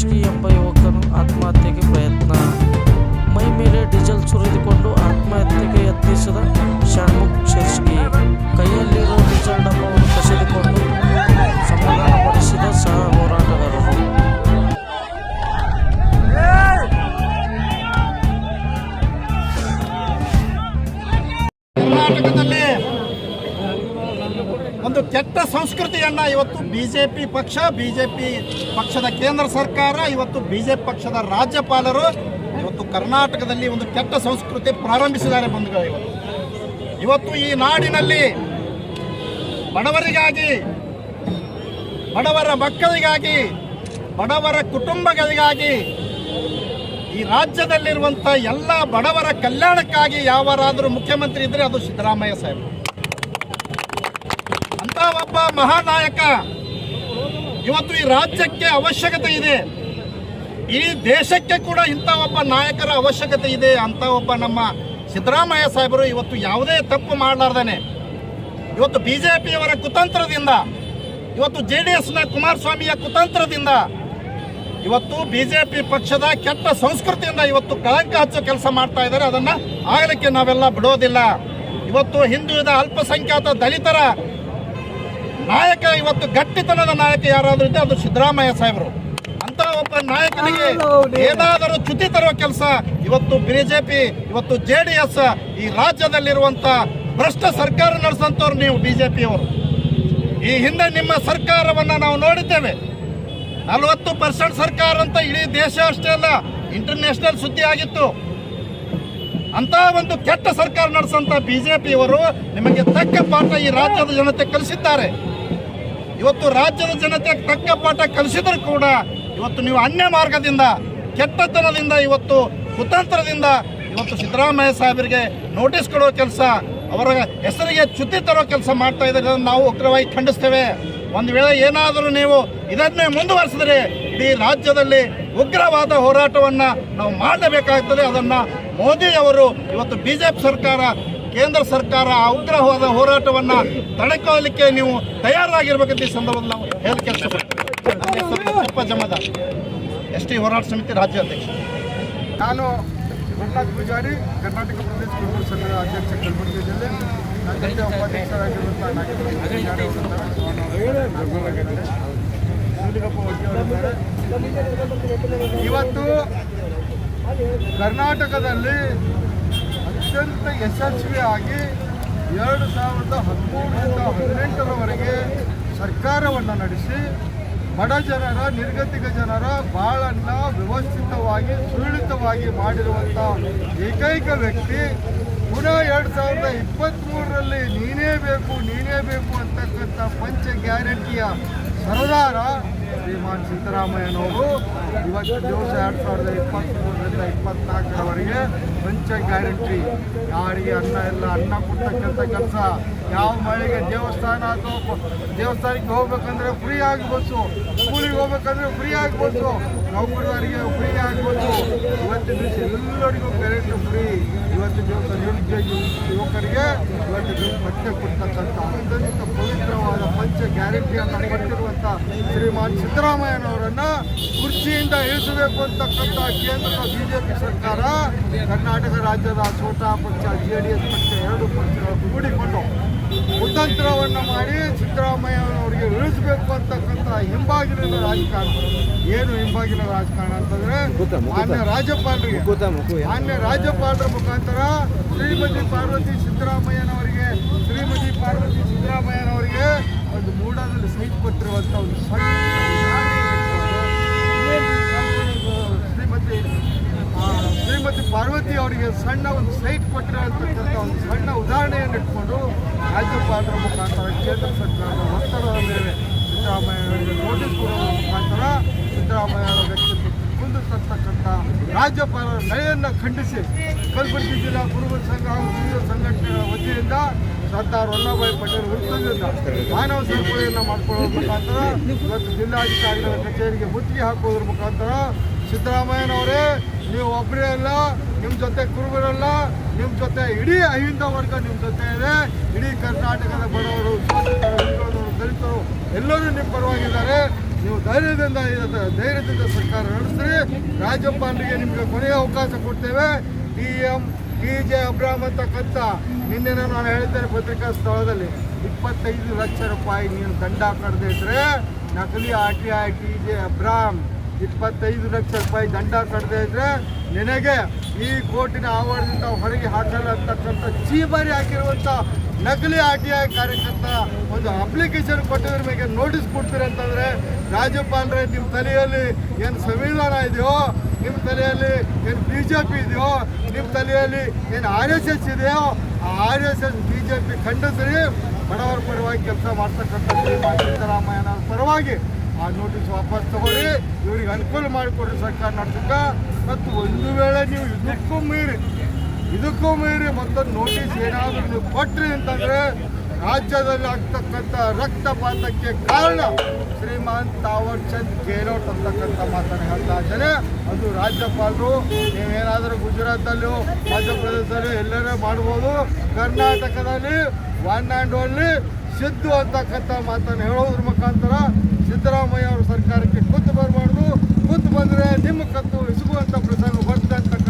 युवक आत्महत्या के प्रयत्न मई मेले डीजेल चुरी को ಕೆಟ್ಟ ಸಂಸ್ಕೃತಿಯನ್ನು ಇವತ್ತು ಬಿಜೆಪಿ ಪಕ್ಷ, ಬಿಜೆಪಿ ಪಕ್ಷದ ಕೇಂದ್ರ ಸರ್ಕಾರ, ಇವತ್ತು ಬಿಜೆಪಿ ಪಕ್ಷದ ರಾಜ್ಯಪಾಲರು ಇವತ್ತು ಕರ್ನಾಟಕದಲ್ಲಿ ಒಂದು ಕೆಟ್ಟ ಸಂಸ್ಕೃತಿ ಪ್ರಾರಂಭಿಸಿದ್ದಾರೆ ಬಂಧುಗಳು ಇವತ್ತು. ಇವತ್ತು ಈ ನಾಡಿನಲ್ಲಿ ಬಡವರಿಗಾಗಿ, ಬಡವರ ಮಕ್ಕಳಿಗಾಗಿ, ಬಡವರ ಕುಟುಂಬಗಳಿಗಾಗಿ, ಈ ರಾಜ್ಯದಲ್ಲಿರುವಂಥ ಎಲ್ಲ ಬಡವರ ಕಲ್ಯಾಣಕ್ಕಾಗಿ ಯಾವರಾದರೂ ಮುಖ್ಯಮಂತ್ರಿ ಇದ್ದರೆ ಅದು ಸಿದ್ದರಾಮಯ್ಯ ಸಾಹೇಬ್ ಅಂತ ಒಬ್ಬ ಮಹಾನಾಯಕ. ಇವತ್ತು ಈ ರಾಜ್ಯಕ್ಕೆ ಅವಶ್ಯಕತೆ ಇದೆ. ಈ ದೇಶಕ್ಕೆ ಕೂಡ ಇಂಥ ಒಬ್ಬ ನಾಯಕರ ಅವಶ್ಯಕತೆ ಇದೆ ಅಂತ ಒಬ್ಬ ನಮ್ಮ ಸಿದ್ದರಾಮಯ್ಯ ಸಾಹೇಬರು ಇವತ್ತು ಯಾವುದೇ ತಪ್ಪು ಮಾಡಲಾರ್ದೇನೆ. ಇವತ್ತು ಬಿಜೆಪಿಯವರ ಕುತಂತ್ರದಿಂದ, ಇವತ್ತು ಜೆ ಡಿ ಎಸ್ನ ಕುಮಾರಸ್ವಾಮಿಯ ಕುತಂತ್ರದಿಂದ, ಇವತ್ತು ಬಿಜೆಪಿ ಪಕ್ಷದ ಕೆಟ್ಟ ಸಂಸ್ಕೃತಿಯಿಂದ ಇವತ್ತು ಕಳಂಕ ಹಚ್ಚೋ ಕೆಲಸ ಮಾಡ್ತಾ ಇದ್ದಾರೆ. ಅದನ್ನು ಆಗಲಿಕ್ಕೆ ನಾವೆಲ್ಲ ಬಿಡೋದಿಲ್ಲ. ಇವತ್ತು ಹಿಂದುಳಿದ ಅಲ್ಪಸಂಖ್ಯಾತ ದಲಿತರ ನಾಯಕ ಇವತ್ತು ಗಟ್ಟಿತನದ ನಾಯಕ ಯಾರಾದ್ರೂ ಇದ್ದರೆ ಅದು ಸಿದ್ದರಾಮಯ್ಯ ಸಾಹೇಬರು. ಅಂತ ಒಬ್ಬ ನಾಯಕನಿಗೆ ಏನಾದರೂ ಚ್ಯುತಿ ತರುವ ಕೆಲಸ ಇವತ್ತು ಬಿಜೆಪಿ ಇವತ್ತು ಜೆ ಡಿ ಎಸ್ ಈ ರಾಜ್ಯದಲ್ಲಿರುವಂತ ಭ್ರಷ್ಟ ಸರ್ಕಾರ ನಡೆಸಂತವ್ರು ನೀವು ಬಿಜೆಪಿಯವರು. ಈ ಹಿಂದೆ ನಿಮ್ಮ ಸರ್ಕಾರವನ್ನ ನಾವು ನೋಡಿದ್ದೇವೆ. ನಲವತ್ತು ಪರ್ಸೆಂಟ್ ಸರ್ಕಾರ ಅಂತ ಇಡೀ ದೇಶ ಅಷ್ಟೇ ಅಲ್ಲ ಇಂಟರ್ನ್ಯಾಷನಲ್ ಸುದ್ದಿ ಆಗಿತ್ತು. ಅಂತ ಒಂದು ಕೆಟ್ಟ ಸರ್ಕಾರ ನಡೆಸಂತ ಬಿಜೆಪಿಯವರು ನಿಮಗೆ ತಕ್ಕ ಪಾಠ ಈ ರಾಜ್ಯದ ಜನತೆ ಕಲಿಸಿದ್ದಾರೆ. ಇವತ್ತು ರಾಜ್ಯದ ಜನತೆ ತಕ್ಕ ಪಾಠ ಕಲಿಸಿದ್ರು ಕೂಡ ಇವತ್ತು ನೀವು ಅನ್ಯ ಮಾರ್ಗದಿಂದ, ಕೆಟ್ಟತನದಿಂದ ಇವತ್ತು, ಕುತಂತ್ರದಿಂದ ಇವತ್ತು ಸಿದ್ದರಾಮಯ್ಯ ಸಾಹೇಬರಿಗೆ ನೋಟಿಸ್ ಕೊಡೋ ಕೆಲಸ, ಅವರ ಹೆಸರಿಗೆ ಚ್ಯುತಿ ತರೋ ಕೆಲಸ ಮಾಡ್ತಾ ಇದ್ದಾರೆ ನಾವು ಉಗ್ರವಾಗಿ ಖಂಡಿಸ್ತೇವೆ. ಒಂದು ವೇಳೆ ಏನಾದರೂ ನೀವು ಇದನ್ನೇ ಮುಂದುವರಿಸಿದ್ರೆ ಇಡೀ ರಾಜ್ಯದಲ್ಲಿ ಉಗ್ರವಾದ ಹೋರಾಟವನ್ನು ನಾವು ಮಾಡಲೇಬೇಕಾಗ್ತದೆ. ಅದನ್ನು ಮೋದಿ ಅವರು ಇವತ್ತು ಬಿಜೆಪಿ ಸರ್ಕಾರ ಕೇಂದ್ರ ಸರ್ಕಾರ ಆ ಉಗ್ರವಾದ ಹೋರಾಟವನ್ನು ತಡೆಕೊಳ್ಳಲಿಕ್ಕೆ ನೀವು ತಯಾರಾಗಿರ್ಬೇಕಂತ ಈ ಸಂದರ್ಭದಲ್ಲಿ ನಾವು ಇಷ್ಟಪಡ್ತೀವಿ ಜಮದ ಎಸ್ ಟಿ ಹೋರಾಟ ಸಮಿತಿ ರಾಜ್ಯಾಧ್ಯಕ್ಷ ನಾನು ಗುರುನಾಥ್ ಪೂಜಾರಿ, ಕರ್ನಾಟಕ ಪ್ರದೇಶ ಕಾಂಗ್ರೆಸ್ ಸಂಘದ ಅಧ್ಯಕ್ಷ ಕಲಬುರಗಿ ಜಿಲ್ಲೆ. ಇವತ್ತು ಕರ್ನಾಟಕದಲ್ಲಿ ಅತ್ಯಂತ ಯಶಸ್ವಿಯಾಗಿ ಎರಡು ಸಾವಿರದ ಹದಿಮೂರರಿಂದ ಹದಿನೆಂಟರವರೆಗೆ ಸರ್ಕಾರವನ್ನು ನಡೆಸಿ, ಬಡ ಜನರ, ನಿರ್ಗತಿಕ ಜನರ ಬಾಳನ್ನು ವ್ಯವಸ್ಥಿತವಾಗಿ, ಸುರಳಿತವಾಗಿ ಮಾಡಿರುವಂಥ ಏಕೈಕ ವ್ಯಕ್ತಿ. ಪುನಃ ಎರಡು ಸಾವಿರದ ಇಪ್ಪತ್ತ್ಮೂರರಲ್ಲಿ ನೀನೇ ಬೇಕು ನೀನೇ ಬೇಕು ಅಂತಕ್ಕಂಥ ಪಂಚ ಗ್ಯಾರಂಟಿಯ ಸರದಾರ ಶ್ರೀಮಾನ್ ಸಿದ್ದರಾಮಯ್ಯನವರು ಇವತ್ತು ದಿವಸ ಎರಡು ಸಾವಿರದ ಇಪ್ಪತ್ತ್ಮೂರರಿಂದ ಇಪ್ಪತ್ನಾಲ್ಕರವರೆಗೆ ಪಂಚ ಗ್ಯಾರಂಟಿ. ಯಾರಿಗೆ ಅನ್ನ ಎಲ್ಲ, ಅನ್ನ ಕೊಡ್ತಕ್ಕಂಥ ಕೆಲಸ. ಯಾವ ಮಳೆಗೆ ದೇವಸ್ಥಾನ ಅಥವಾ ದೇವಸ್ಥಾನಕ್ಕೆ ಹೋಗ್ಬೇಕಂದ್ರೆ ಫ್ರೀ ಆಗಿ ಬಸ್ಸು ಸ್ಕೂಲಿಗೆ ಹೋಗ್ಬೇಕಂದ್ರೆ ಫ್ರೀ ಆಗಿ ಬಸ್ಸು ನೌಕರರಿಗೆ ಫ್ರೀ ಆಗಿ ಬಸ್ಸು ಇವತ್ತಿನ ದಿವಸ ಎಲ್ಲರಿಗೂ ಕರೆಂಟ್ ಫ್ರೀ ಇವತ್ತಿನ ದಿವಸ ನಿರುದ್ಯೋಗಿ ಯುವಕರಿಗೆ ಇವತ್ತಿನ ಪಠ್ಯ ಕೊಡ್ತಕ್ಕಂಥ ಅತ್ಯಂತ ಪವಿತ್ರವಾದ ಪಂಚ ಗ್ಯಾರಂಟಿಯನ್ನು ಕೊಟ್ಟಿರುವಂಥ ಶ್ರೀಮಾನ್ ಸಿದ್ದರಾಮಯ್ಯನವರನ್ನು ಕುರ್ಚಿಯಿಂದ ಇಳಿಸಬೇಕು ಅಂತಕ್ಕಂಥ ಕೇಂದ್ರದ ಬಿಜೆಪಿ ಸರ್ಕಾರ ಕರ್ನಾಟಕ ರಾಜ್ಯದ ಸೋಟಾ ಪಕ್ಷ ಜೆ ಡಿ ಎಸ್ ಪಕ್ಷ ಎರಡು ಪಕ್ಷಗಳು ಕೂಡಿಕೊಂಡು ಕುತಂತ್ರವನ್ನು ಮಾಡಿ ಸಿದ್ದರಾಮಯ್ಯನವರಿಗೆ ಇಳಿಸಬೇಕು ಅಂತಕ್ಕಂಥ ಹಿಂಬಾಗಿಲಿನ ರಾಜಕಾರಣ. ಏನು ಹಿಂಬಾಗಿಲ ರಾಜಕಾರಣ ಅಂತಂದರೆ ಮಾನ್ಯ ರಾಜ್ಯಪಾಲರಿಗೆ. ಮಾನ್ಯ ರಾಜ್ಯಪಾಲರ ಮುಖಾಂತರ ಶ್ರೀಮತಿ ಪಾರ್ವತಿ ಸಿದ್ದರಾಮಯ್ಯನವರಿಗೆ ಶ್ರೀಮತಿ ಪಾರ್ವತಿ ಸಿದ್ದರಾಮಯ್ಯನವರಿಗೆ ಒಂದು ಮೂಡಾದಲ್ಲಿ ಸೈಟ್ ಕೊಟ್ಟಿರುವಂಥ ಒಂದು ಸಣ್ಣ ಶ್ರೀಮತಿ ಶ್ರೀಮತಿ ಪಾರ್ವತಿ ಅವರಿಗೆ ಸಣ್ಣ ಒಂದು ಸೈಟ್ ಕೊಟ್ಟಿರತಕ್ಕಂಥ ಒಂದು ಸಣ್ಣ ಉದಾಹರಣೆಯನ್ನು ಇಟ್ಕೊಂಡು ರಾಜ್ಯಪಾಲರ ಮುಖಾಂತರ ಕೇಂದ್ರ ಸರ್ಕಾರದ ಒತ್ತಡದ ಮೇಲೆ ಸಿದ್ದರಾಮಯ್ಯನವರಿಗೆ ನೋಟಿಸ್ ಕೊಡುವ ಮುಖಾಂತರ ಸಿದ್ದರಾಮಯ್ಯ ವ್ಯಕ್ತಿತ್ವ ಕುಂದು ತರ್ತಕ್ಕಂಥ ರಾಜ್ಯಪಾಲರ ನಡೆಯನ್ನು ಖಂಡಿಸಿ. ಕಲಬುರಗಿ ಜಿಲ್ಲಾ ಕುರುಬ ಸಂಘ ಹಾಗೂ ವಿವಿಧ ಸಂಘಟನೆಗಳ ವತಿಯಿಂದ ಸರ್ದಾರ್ ವಲ್ಲಭಾಯಿ ಪಟೇಲ್ ವೃತ್ತದಿಂದ ಮಾನವ ಸರಪಳಿಯನ್ನು ಮಾಡಿಕೊಳ್ಳುವ ಮುಖಾಂತರ ಇವತ್ತು ಜಿಲ್ಲಾಧಿಕಾರಿಗಳ ಕಚೇರಿಗೆ ಮುತ್ತಿಗೆ ಹಾಕೋದ್ರ ಮುಖಾಂತರ ಸಿದ್ದರಾಮಯ್ಯನವರೇ, ನೀವು ಒಬ್ಬರೇ ಅಲ್ಲ ನಿಮ್ಮ ಜೊತೆ ಕುರುಬರಲ್ಲ ನಿಮ್ಮ ಜೊತೆ ಇಡೀ ಅಹಿಂದ ವರ್ಗ ನಿಮ್ಮ ಜೊತೆ ಇದೆ. ಇಡೀ ಕರ್ನಾಟಕದ ಬಡವರು ದಲಿತರು ಎಲ್ಲರೂ ನಿಮ್ಮ ಪರವಾಗಿದ್ದಾರೆ. ನೀವು ಧೈರ್ಯದಿಂದ ಧೈರ್ಯದಿಂದ ಸರ್ಕಾರ ನಡೆಸ್ರಿ. ರಾಜ್ಯಪಾಲರಿಗೆ ನಿಮಗೆ ಕೊನೆಯ ಅವಕಾಶ ಕೊಡ್ತೇವೆ. ಡಿ ಎಂ ಟಿ ಜೆ ಅಬ್ರಾಮ್ ಅಂತಕ್ಕಂಥ ನಿನ್ನೆ ನಾನು ಹೇಳ್ತೇನೆ ಪತ್ರಿಕಾ ಸ್ಥಳದಲ್ಲಿ, ಇಪ್ಪತ್ತೈದು ಲಕ್ಷ ರೂಪಾಯಿ ನೀನು ದಂಡ ಕಡದಿದ್ರೆ ನಕಲಿ R T I T J Abraham ಇಪ್ಪತ್ತೈದು ಲಕ್ಷ ರೂಪಾಯಿ ದಂಡ ಕಟ್ಟದೆ ಇದ್ರೆ ನಿನಗೆ ಈ ಕೋರ್ಟಿನ ಆವರಣದಿಂದ ಹೊರಗೆ ಹಾಕಲ್ಲ ಅಂತಕ್ಕಂಥ ಚೀಬಾರಿ ಹಾಕಿರುವಂಥ ನಕಲಿ ಆರ್ ಟಿ ಐ ಕಾರ್ಯಕರ್ತ ಒಂದು ಅಪ್ಲಿಕೇಶನ್ ಕೊಟ್ಟಿದ್ರ ಮೇಲೆ ನೋಟಿಸ್ ಕೊಡ್ತೀರಿ ಅಂತಂದ್ರೆ, ರಾಜ್ಯಪಾಲರೇ ನಿಮ್ಮ ತಲೆಯಲ್ಲಿ ಏನು ಸಂವಿಧಾನ ಇದೆಯೋ ನಿಮ್ಮ ತಲೆಯಲ್ಲಿ ಏನು ಬಿ ಜೆ ಪಿ ಇದೆಯೋ ನಿಮ್ಮ ತಲೆಯಲ್ಲಿ ಏನು ಆರ್ ಎಸ್ ಎಸ್ ಇದೆಯೋ, ಆ R S S B J P ಖಂಡಿಸ್ರಿ ಬಡವರ ಪರವಾಗಿ ಕೆಲಸ ಮಾಡ್ತಕ್ಕಂಥ ಶ್ರೀಮಾನ್ ಸಿದ್ದರಾಮಯ್ಯನ ಪರವಾಗಿ ಆ ನೋಟಿಸ್ ವಾಪಸ್ ತಗೊಳ್ಳಿ. ಇವ್ರಿಗೆ ಅನುಕೂಲ ಮಾಡಿಕೊಡ್ರಿ ಸರ್ಕಾರ ನಡೆಸಕ ಮತ್ತು ಒಂದು ವೇಳೆ ನೀವು ಇದಕ್ಕೂ ಮೀರಿ ಇದಕ್ಕೂ ಮೀರಿ ಮತ್ತೊಂದು ನೋಟಿಸ್ ಏನಾದರೂ ನೀವು ಕೊಟ್ರಿ ಅಂತಂದ್ರೆ ರಾಜ್ಯದಲ್ಲಿ ಆಗ್ತಕ್ಕಂಥ ರಕ್ತಪಾತಕ್ಕೆ ಕಾರಣ ಶ್ರೀಮಾನ್ ತಾವರ್ ಚಂದ್ ಗೆಹ್ಲೋಟ್ ಅಂತಕ್ಕಂಥ ಮಾತನ್ನು ಹೇಳ್ತಾ ಇದ್ದೇನೆ. ಅದು ರಾಜ್ಯಪಾಲರು, ನೀವೇನಾದರೂ ಗುಜರಾತಲ್ಲೂ, ಮಧ್ಯಪ್ರದೇಶದಲ್ಲಿ ಎಲ್ಲರೂ ಮಾಡ್ಬೋದು. ಕರ್ನಾಟಕದಲ್ಲಿ ಒನ್ ಆ್ಯಂಡ್ ಓನ್ಲಿ ಸಿದ್ದು ಅಂತಕ್ಕಂಥ ಮಾತನ್ನು ಹೇಳೋದ್ರ ಮುಖಾಂತರ ಸಿದ್ದರಾಮಯ್ಯ ಅವರ ಸರ್ಕಾರಕ್ಕೆ ಕೂತು ಬರಬಾರ್ದು. ಕೂತು ಬಂದರೆ ನಿಮ್ಮ ಕತ್ತು ಇಸುಗುವಂಥ ಪ್ರಸಂಗ ಬರ್ತದೆ ನಾನು